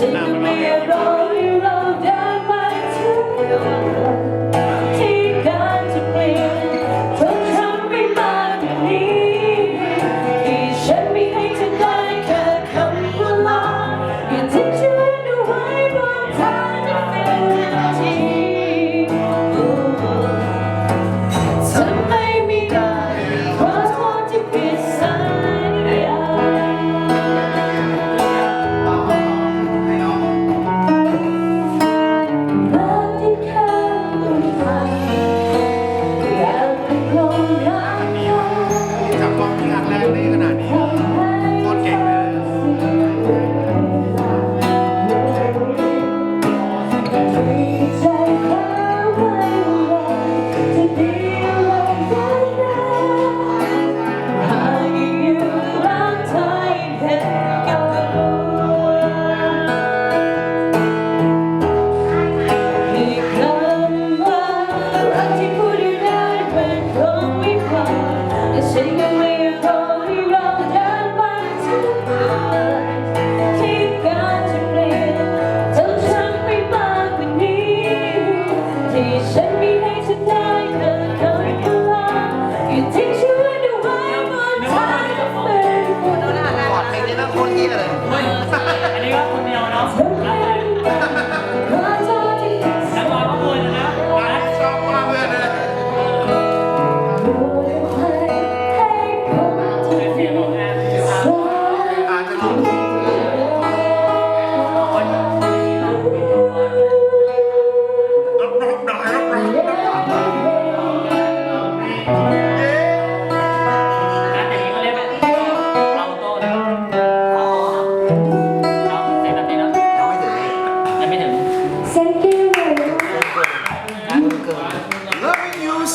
phenomenon.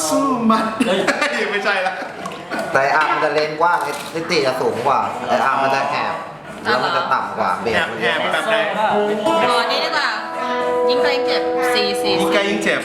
สู้มัน ไม่ใช่ละแต่อาร์มันจะเลนกว้างไอ้ทิติจะสูงกว่าไอ้อาร์มันจะแอบแล้วมันจะต่ำกว่าเบรแอกบมันแอบแบบไหนรอนี้ดีกว่า ยิงใคงเจ็บสี่สี่ยิงไกลยิงเจ็บ